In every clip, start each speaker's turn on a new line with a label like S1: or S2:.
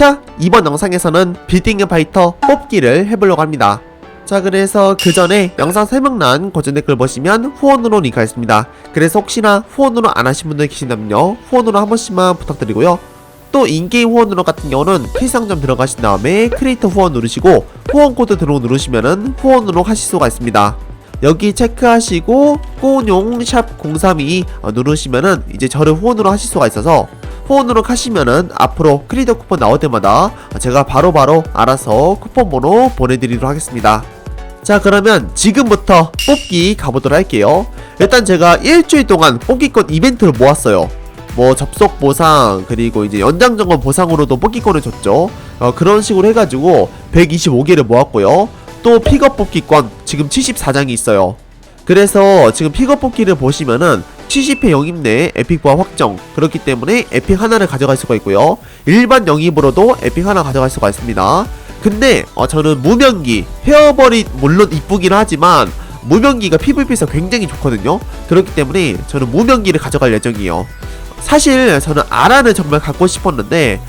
S1: 자 이번 영상에서는 빌딩 파이터 뽑기를 해보려고 합니다. 자 그래서 그 전에 영상 설명란 고정 댓글 보시면 후원으로 링크가 있습니다. 그래서 혹시나 후원으로 안 하신 분들 계신다면요 후원으로 한 번씩만 부탁드리고요. 또 인게임 후원으로 같은 경우는 필상점 들어가신 다음에 크리에이터 후원 누르시고 후원 코드 들어 누르시면은 후원으로 하실 수가 있습니다. 여기 체크하시고 꼬뇽 샵032 어, 누르시면은 이제 저를 후원으로 하실 수가 있어서 후원으로 하시면은 앞으로 크리에이터 쿠폰 나올 때마다 제가 바로 바로 알아서 쿠폰 번호 보내드리도록 하겠습니다. 자 그러면 지금부터 뽑기 가보도록 할게요. 일단 제가 일주일 동안 뽑기권 이벤트를 모았어요. 뭐 접속 보상 그리고 이제 연장 점검 보상으로도 뽑기권을 줬죠. 어, 그런 식으로 해가지고 125개를 모았고요. 또 픽업 뽑기권 지금 74장이 있어요. 그래서 지금 픽업 뽑기를 보시면은 70회 영입 내 에픽 보아 확정. 그렇기 때문에 에픽 하나를 가져갈 수가 있고요. 일반 영입으로도 에픽 하나 가져갈 수가 있습니다. 근데 어, 저는 무명기 헤어버리 물론 이쁘긴 하지만 무명기가 PVP에서 굉장히 좋거든요. 그렇기 때문에 저는 무명기를 가져갈 예정이에요. 사실 저는 아라를 정말 갖고 싶었는데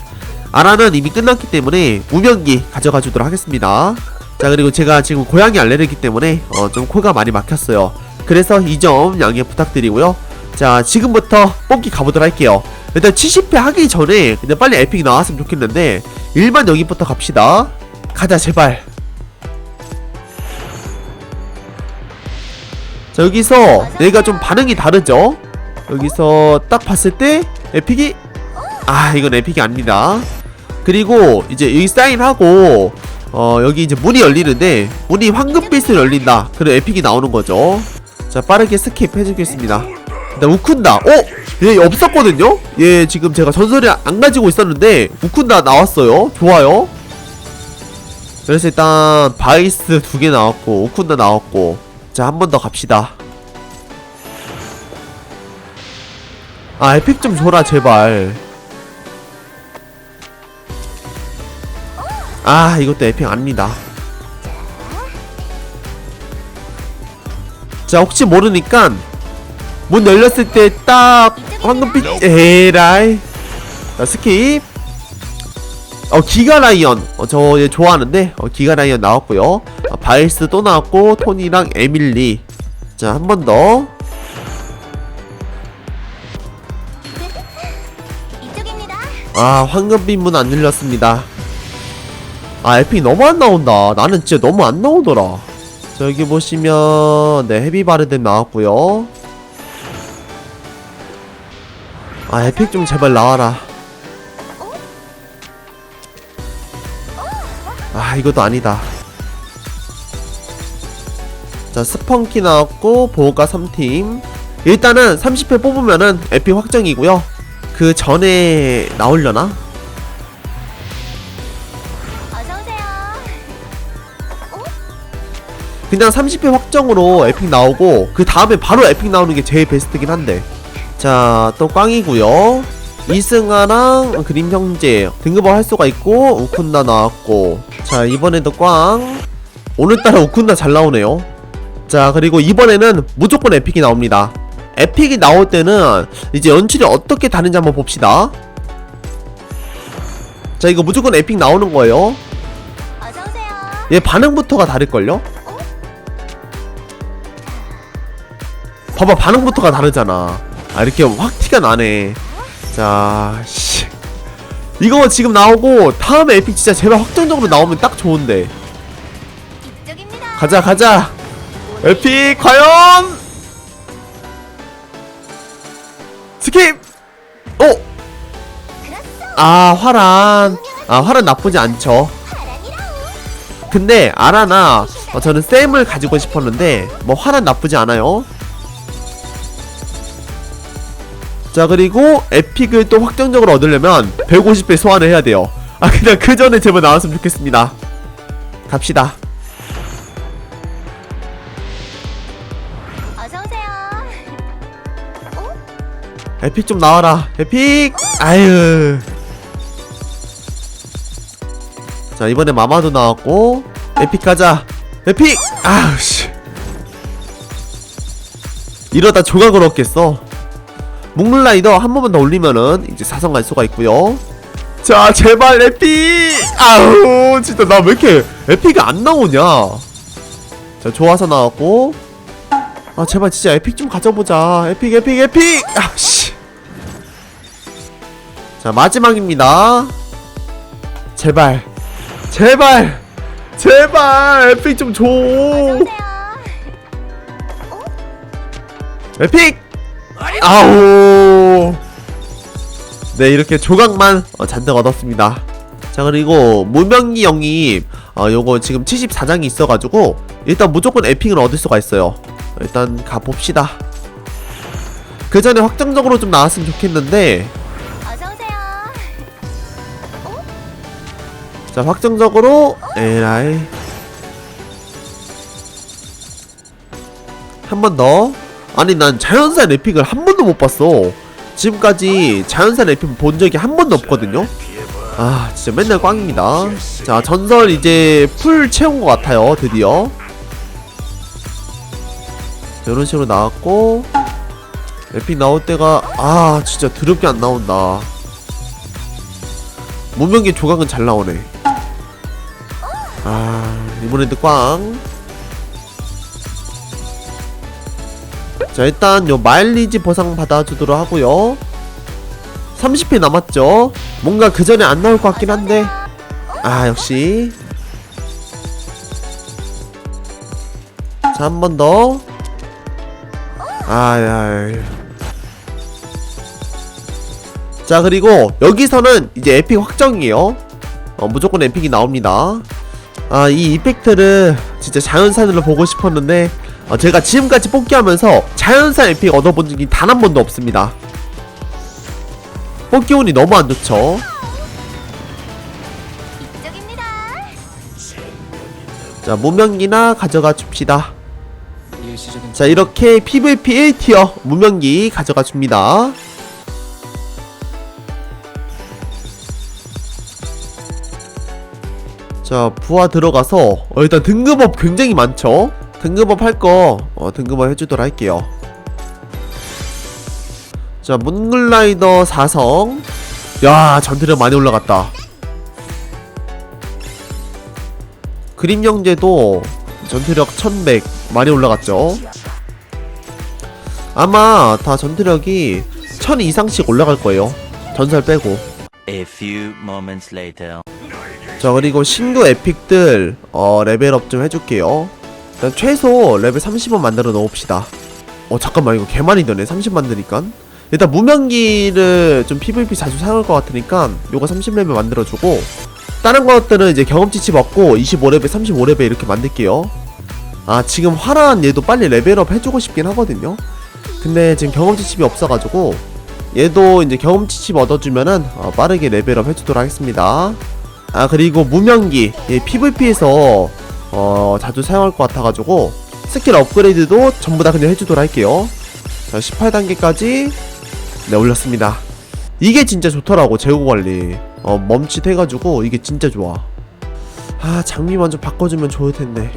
S1: 아라는 이미 끝났기 때문에 무명기 가져가 주도록 하겠습니다. 자 그리고 제가 지금 고양이 알레르기 때문에 어, 좀 코가 많이 막혔어요. 그래서 이 점 양해 부탁드리고요 자 지금부터 뽑기 가보도록 할게요. 일단 70회 하기 전에 그냥 빨리 에픽 나왔으면 좋겠는데 일반 여기부터 갑시다. 가자 제발. 자 여기서 내가 좀 반응이 다르죠? 여기서 딱 봤을 때 에픽이 아 이건 에픽이 아닙니다. 그리고 이제 여기 사인하고 어 여기 이제 문이 열리는데 문이 황금빛으로 열린다. 그리고 에픽이 나오는 거죠. 자 빠르게 스킵 해주겠습니다 일단 우쿤다. 어? 얘 없었거든요? 얘 지금 제가 전설이 안 가지고 있었는데 우쿤다 나왔어요. 좋아요. 그래서 일단 바이스 두 개 나왔고 우쿤다 나왔고 자 한 번 더 갑시다. 아 에픽 좀 줘라 제발. 아 이것도 에픽 아닙니다. 자 혹시 모르니까 문 열렸을 때 딱 황금빛 에라이. 자 스킵. 어 기가 라이언. 어, 저얘 좋아하는데 어, 기가 라이언 나왔고요. 어, 바이스 또 나왔고 토니랑 에밀리. 자 한 번더.
S2: 이쪽입니다.
S1: 아 황금빛 문 안 열렸습니다. 아 에픽 너무 안 나온다. 나는 진짜 너무 안 나오더라. 자 여기 보시면 네 헤비바르덴 나왔고요 아 에픽 좀 제발 나와라. 아 이것도 아니다. 자 스펀키 나왔고 보호가 3팀. 일단은 30회 뽑으면은 에픽 확정이고요. 그 전에
S2: 오세요.
S1: 그냥 30회 확정으로 에픽 나오고 그 다음에 바로 에픽 나오는 게 제일 베스트긴 한데 자 또 꽝이고요. 이승아랑 그림 형제 등급을 할 수가 있고 우쿤다 나왔고. 자 이번에도 꽝. 오늘따라 우쿤다 잘 나오네요. 자 그리고 이번에는 무조건 에픽이 나옵니다. 에픽이 나올 때는 이제 연출이 어떻게 다른지 한번 봅시다. 자 이거 무조건 에픽 나오는 거예요. 얘 반응부터가 다를걸요? 봐봐 반응부터가 다르잖아 아 이렇게 확 티가 나네. 자 씨. 이거 지금 나오고 다음에 에픽 진짜 제발 확정적으로 나오면 딱 좋은데. 가자 가자. 에픽 과연? 스킵! 어? 아 화란. 아 화란 나쁘지 않죠. 근데 아라나 어, 저는 쌤을 가지고 싶었는데 뭐 화는 나쁘지 않아요. 자 그리고 에픽을 또 확정적으로 얻으려면 150배 소환을 해야 돼요. 아 그냥 그 전에 제발 나왔으면 좋겠습니다. 갑시다.
S2: 어서 오세요.
S1: 에픽 좀 나와라. 에픽. 아유. 자 이번에 마마도 나왔고 에픽 가자. 에픽. 아우 씨. 이러다 조각을 얻겠어. 묵물라이더 한 번만 더 올리면은 이제 사성 갈 수가 있고요. 자 제발 에픽 아우 진짜 나 왜 이렇게 에픽이 안 나오냐? 자 좋아서 나왔고. 아 제발 진짜 에픽 좀 가져보자. 에픽 에픽 에픽! 아씨. 자 마지막입니다. 제발 제발 제발 에픽 좀줘.
S2: 어서오세요.
S1: 에픽 아우. 네 이렇게 조각만 어, 잔뜩 얻었습니다. 자 그리고 무명기 형님 어 요거 지금 74장이 있어가지고 일단 무조건 에픽을 얻을 수가 있어요. 일단 가봅시다. 그 전에 확정적으로 좀 나왔으면 좋겠는데. 자 확정적으로 에라이. 한 번 더 아니 난 자연산 에픽을 한 번도 못 봤어. 지금까지 자연산 에픽 본 적이 한 번도 없거든요. 아 진짜 맨날 꽝입니다. 자 전설 이제 풀 채운 것 같아요. 드디어. 이런 식으로 나왔고 에픽 나올 때가 아 진짜 드럽게 안 나온다. 무명기 조각은 잘 나오네. 아 이번에도 꽝. 자 일단 요 마일리지 보상 받아주도록 하고요. 30회 남았죠. 뭔가 그 전에 안 나올 것 같긴 한데. 아 역시. 자 한 번 더. 아야. 자 그리고 여기서는 이제 에픽 확정이에요. 어, 무조건 에픽이 나옵니다. 아, 이 이펙트를 진짜 자연산으로 보고 싶었는데, 어, 제가 지금까지 뽑기하면서 자연산 에픽 얻어본 적이 단 한 번도 없습니다. 뽑기 운이 너무 안 좋죠.
S2: 이쪽입니다.
S1: 자, 무명기나 가져가 줍시다. 자, 이렇게 PVP 1티어 무명기 가져가 줍니다. 자, 부하 들어가서 어, 일단 등급업 굉장히 많죠. 등급업 할거 어, 등급업 해주도록 할게요. 자, 문글라이더 4성. 야, 전투력 많이 올라갔다. 그림 영재도 전투력 1100 많이 올라갔죠. 아마 다 전투력이 1000 이상씩 올라갈 거예요. 전설 빼고. 자 그리고 신규 에픽들 어 레벨업 좀 해줄게요 일단 최소 레벨 30원 만들어 놓읍시다. 어 잠깐만 이거 개 많이 되네. 30 만드니까. 일단 무명기를 좀 PVP 자주 사용할 것 같으니까 요거 30레벨 만들어주고 다른 것들은 이제 경험치치 먹고 25레벨 35레벨 이렇게 만들게요. 아 지금 화려한 얘도 빨리 레벨업 해주고 싶긴 하거든요. 근데 지금 경험치 칩이 없어가지고 얘도 이제 경험치 칩 얻어주면은 어, 빠르게 레벨업 해주도록 하겠습니다. 아 그리고 무명기. 예, PVP에서 어 자주 사용할 것 같아가지고 스킬 업그레이드도 전부 다 그냥 해주도록 할게요. 자 18단계까지. 네 올렸습니다. 이게 진짜 좋더라고 재고 관리. 어 멈칫해가지고 이게 진짜 좋아. 아 장미 먼저 바꿔주면 좋을 텐데.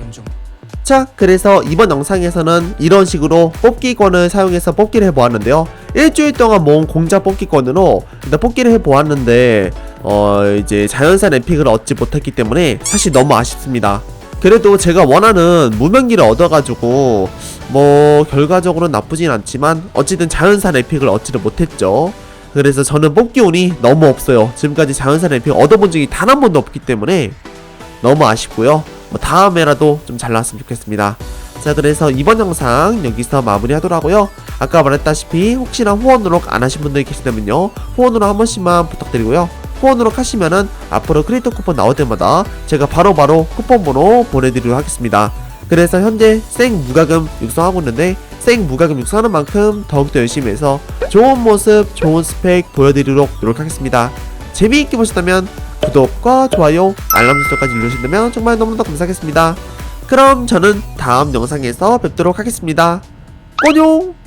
S1: 자 그래서 이번 영상에서는 이런 식으로 뽑기권을 사용해서 뽑기를 해보았는데요. 일주일 동안 모은 공짜 뽑기권으로 일단 뽑기를 해보았는데 어 이제 자연산 에픽을 얻지 못했기 때문에 사실 너무 아쉽습니다 그래도 제가 원하는 무명기를 얻어가지고 뭐 결과적으로는 나쁘진 않지만 어쨌든 자연산 에픽을 얻지를 못했죠 그래서 저는 뽑기 운이 너무 없어요 지금까지 자연산 에픽 얻어본 적이 단 한 번도 없기 때문에 너무 아쉽고요 뭐 다음에라도 좀 잘 나왔으면 좋겠습니다. 자 그래서 이번 영상 여기서 마무리하도록 하고요. 아까 말했다시피 혹시나 후원으로 안 하신 분들이 계시다면요. 후원으로 한 번씩만 부탁드리고요. 후원으로 하시면은 앞으로 크리에이터 쿠폰 나올 때마다 제가 바로 바로 쿠폰 번호 보내드리도록 하겠습니다. 그래서 현재 생 무과금 육성하고 있는데 생 무과금 육성하는 만큼 더욱더 열심히 해서 좋은 모습, 좋은 스펙 보여드리도록 노력하겠습니다. 재미있게 보셨다면 구독과 좋아요, 알람 설정까지 눌러주신다면 정말 너무너무 감사하겠습니다. 그럼 저는 다음 영상에서 뵙도록 하겠습니다. 안녕!